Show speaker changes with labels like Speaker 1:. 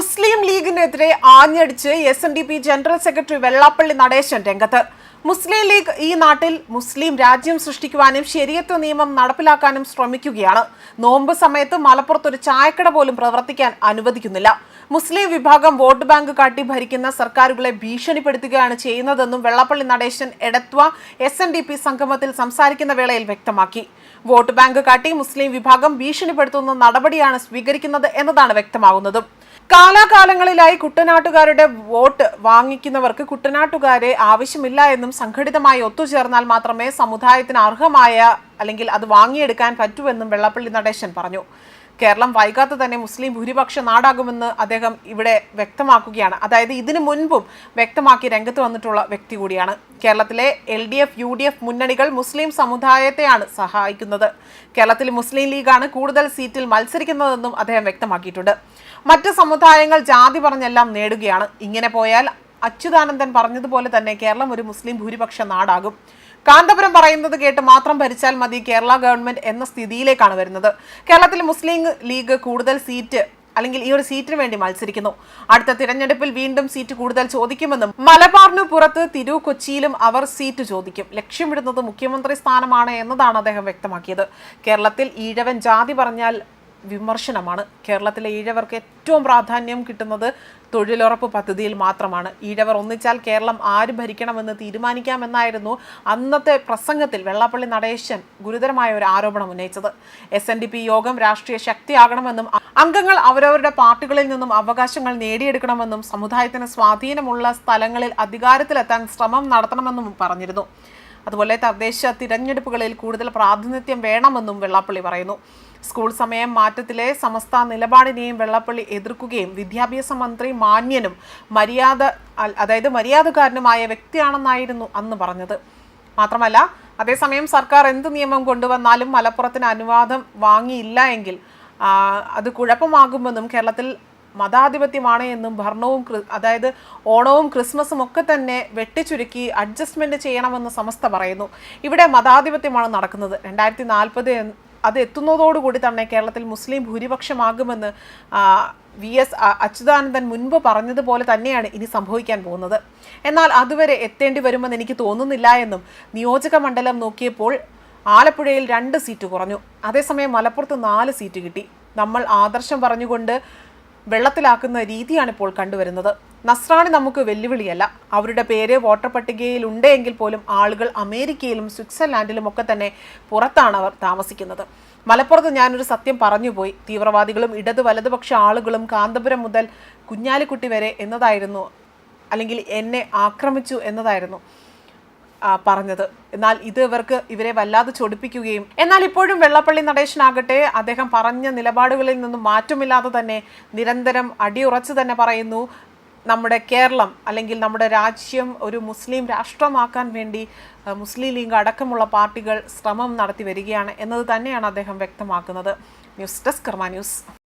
Speaker 1: മുസ്ലിം ലീഗിനെതിരെ ആഞ്ഞടിച്ച് S N D P general secretary Vellappally Natesan രംഗത്ത് മുസ്ലിം ലീഗ് ഈ നാട്ടിൽ മുസ്ലിം രാജ്യം സൃഷ്ടിക്കുവാനും ശരിയത്വ നിയമം നടപ്പിലാക്കാനും ശ്രമിക്കുകയാണ് നോമ്പ് സമയത്ത് മലപ്പുറത്ത് ഒരു ചായക്കട പോലും പ്രവർത്തിക്കാൻ അനുവദിക്കുന്നില്ല മുസ്ലിം വിഭാഗം വോട്ട് ബാങ്ക് കാട്ടി ഭരിക്കുന്ന സർക്കാരുകളെ ഭീഷണിപ്പെടുത്തുകയാണ് ചെയ്യുന്നതെന്നും Vellappally Natesan Edathua S N D P സംഗമത്തിൽ സംസാരിക്കുന്ന വേളയിൽ വ്യക്തമാക്കി വോട്ട് ബാങ്ക് കാട്ടി മുസ്ലിം വിഭാഗം ഭീഷണിപ്പെടുത്തുന്ന നടപടിയാണ് സ്വീകരിക്കുന്നത് എന്നതാണ് വ്യക്തമാകുന്നതും കാലാകാലങ്ങളിലായി കുട്ടനാട്ടുകാരുടെ വോട്ട് വാങ്ങിക്കുന്നവർക്ക് കുട്ടനാട്ടുകാരെ ആവശ്യമില്ല എന്നും സംഘടിതമായി ഒത്തുചേർന്നാൽ മാത്രമേ സമുദായത്തിന് അർഹമായ അല്ലെങ്കിൽ അത് വാങ്ങിയെടുക്കാൻ എന്നും വെള്ളപ്പള്ളി നടേശൻ പറഞ്ഞു കേരളം വൈകാതെ തന്നെ മുസ്ലിം ഭൂരിപക്ഷ നാടാകുമെന്ന് അദ്ദേഹം ഇവിടെ വ്യക്തമാക്കുകയാണ് അതായത് ഇതിനു മുൻപും വ്യക്തമാക്കി രംഗത്ത് വന്നിട്ടുള്ള വ്യക്തി കൂടിയാണ് കേരളത്തിലെ L D F U D F മുന്നണികൾ മുസ്ലിം സമുദായത്തെയാണ് സഹായിക്കുന്നത് കേരളത്തിൽ മുസ്ലിം ലീഗാണ് കൂടുതൽ സീറ്റിൽ മത്സരിക്കുന്നതെന്നും അദ്ദേഹം വ്യക്തമാക്കിയിട്ടുണ്ട് മറ്റ് സമുദായങ്ങൾ ജാതി പറഞ്ഞെല്ലാം നേടുകയാണ് ഇങ്ങനെ പോയാൽ അച്യുതാനന്ദൻ പറഞ്ഞതുപോലെ തന്നെ കേരളം ഒരു മുസ്ലിം ഭൂരിപക്ഷ നാടാകും കാന്തപുരം പറയുന്നത് കേട്ട് മാത്രം ഭരിച്ചാൽ മതി കേരള ഗവൺമെന്റ് എന്ന സ്ഥിതിയിലേക്കാണ് വരുന്നത് കേരളത്തിൽ മുസ്ലിം ലീഗ് കൂടുതൽ സീറ്റ് അല്ലെങ്കിൽ ഈ ഒരു സീറ്റിന് വേണ്ടി മത്സരിക്കുന്നു അടുത്ത തിരഞ്ഞെടുപ്പിൽ വീണ്ടും സീറ്റ് കൂടുതൽ ചോദിക്കുമെന്നും മലബാറിനു പുറത്ത് തിരു കൊച്ചിയിലും അവർ സീറ്റ് ചോദിക്കും ലക്ഷ്യമിടുന്നത് മുഖ്യമന്ത്രി സ്ഥാനമാണ് എന്നതാണ് അദ്ദേഹം വ്യക്തമാക്കിയത് കേരളത്തിൽ ഈഴവൻ ജാതി പറഞ്ഞാൽ വിമർശനമാണ് കേരളത്തിലെ ഈഴവർക്ക് ഏറ്റവും പ്രാധാന്യം കിട്ടുന്നത് തൊഴിലുറപ്പ് പദ്ധതിയിൽ മാത്രമാണ് ഈഴവർ ഒന്നിച്ചാൽ കേരളം ആര് ഭരിക്കണമെന്ന് തീരുമാനിക്കാമെന്നായിരുന്നു അന്നത്തെ പ്രസംഗത്തിൽ വെള്ളാപ്പള്ളി നടേശൻ ഗുരുതരമായ ഒരു ആരോപണം ഉന്നയിച്ചത് എസ് എൻ ഡി പി യോഗം രാഷ്ട്രീയ ശക്തിയാകണമെന്നും അംഗങ്ങൾ അവരവരുടെ പാർട്ടികളിൽ നിന്നും അവകാശങ്ങൾ നേടിയെടുക്കണമെന്നും സമുദായത്തിന് സ്വാധീനമുള്ള സ്ഥലങ്ങളിൽ അധികാരത്തിലെത്താൻ ശ്രമം നടത്തണമെന്നും പറഞ്ഞിരുന്നു അതുപോലെ തദ്ദേശ തിരഞ്ഞെടുപ്പുകളിൽ കൂടുതൽ പ്രാതിനിധ്യം വേണമെന്നും വെള്ളാപ്പള്ളി പറയുന്നു സ്കൂൾ സമയം മാറ്റത്തിലെ സമസ്ത നിലപാടിനെയും വെള്ളപ്പള്ളി എതിർക്കുകയും വിദ്യാഭ്യാസ മന്ത്രി മാന്യനും മര്യാദ അതായത് മര്യാദക്കാരനുമായ വ്യക്തിയാണെന്നായിരുന്നു അന്ന് പറഞ്ഞത് മാത്രമല്ല അതേസമയം സർക്കാർ എന്ത് നിയമം കൊണ്ടുവന്നാലും മലപ്പുറത്തിന് അനുവാദം വാങ്ങിയില്ല എങ്കിൽ അത് കുഴപ്പമാകുമെന്നും കേരളത്തിൽ മതാധിപത്യമാണ് എന്നും ഭരണവും അതായത് ഓണവും ക്രിസ്മസും ഒക്കെ തന്നെ വെട്ടിച്ചുരുക്കി അഡ്ജസ്റ്റ്മെൻറ്റ് ചെയ്യണമെന്ന് സമസ്ത പറയുന്നു ഇവിടെ മതാധിപത്യമാണ് നടക്കുന്നത് രണ്ടായിരത്തി നാൽപ്പത് അത് എത്തുന്നതോടുകൂടി തന്നെ കേരളത്തിൽ മുസ്ലിം ഭൂരിപക്ഷമാകുമെന്ന് വി എസ് അച്യുതാനന്ദൻ മുൻപ് പറഞ്ഞതുപോലെ തന്നെയാണ് ഇനി സംഭവിക്കാൻ പോകുന്നത് എന്നാൽ അതുവരെ എത്തേണ്ടി വരുമെന്ന് എനിക്ക് തോന്നുന്നില്ല എന്നും നിയോജക മണ്ഡലം നോക്കിയപ്പോൾ ആലപ്പുഴയിൽ രണ്ട് സീറ്റ് കുറഞ്ഞു അതേസമയം മലപ്പുറത്ത് നാല് സീറ്റ് കിട്ടി നമ്മൾ ആദർശം പറഞ്ഞുകൊണ്ട് വെള്ളത്തിലാക്കുന്ന രീതിയാണ് ഇപ്പോൾ കണ്ടുവരുന്നത് നസ്രാണി നമുക്ക് വെല്ലുവിളിയല്ല അവരുടെ പേര് വോട്ടർ പട്ടികയിൽ ഉണ്ടെങ്കിൽ പോലും ആളുകൾ അമേരിക്കയിലും സ്വിറ്റ്സർലാൻഡിലും ഒക്കെ തന്നെ പുറത്താണ് അവർ താമസിക്കുന്നത് മലപ്പുറത്ത് ഞാനൊരു സത്യം പറഞ്ഞുപോയി തീവ്രവാദികളും ഇടത് വലതുപക്ഷ ആളുകളും കാന്തപുരം മുതൽ കുഞ്ഞാലിക്കുട്ടി വരെ എന്നതായിരുന്നു അല്ലെങ്കിൽ എന്നെ ആക്രമിച്ചു എന്നതായിരുന്നു പറഞ്ഞത് എന്നാൽ ഇത് ഇവർക്ക് ഇവരെ വല്ലാതെ ചൊടിപ്പിക്കുകയും എന്നാൽ ഇപ്പോഴും വെള്ളപ്പള്ളി നടേശനാകട്ടെ അദ്ദേഹം പറഞ്ഞ നിലപാടുകളിൽ നിന്നും മാറ്റമില്ലാതെ തന്നെ നിരന്തരം അടിയുറച്ച് തന്നെ പറയുന്നു നമ്മുടെ കേരളം അല്ലെങ്കിൽ നമ്മുടെ രാജ്യം ഒരു മുസ്ലിം രാഷ്ട്രമാക്കാൻ വേണ്ടി മുസ്ലിം ലീഗ് അടക്കമുള്ള പാർട്ടികൾ ശ്രമം നടത്തി വരികയാണ് എന്നത് തന്നെയാണ് അദ്ദേഹം വ്യക്തമാക്കുന്നത് ന്യൂസ് ഡെസ്ക് കർമ്മ ന്യൂസ്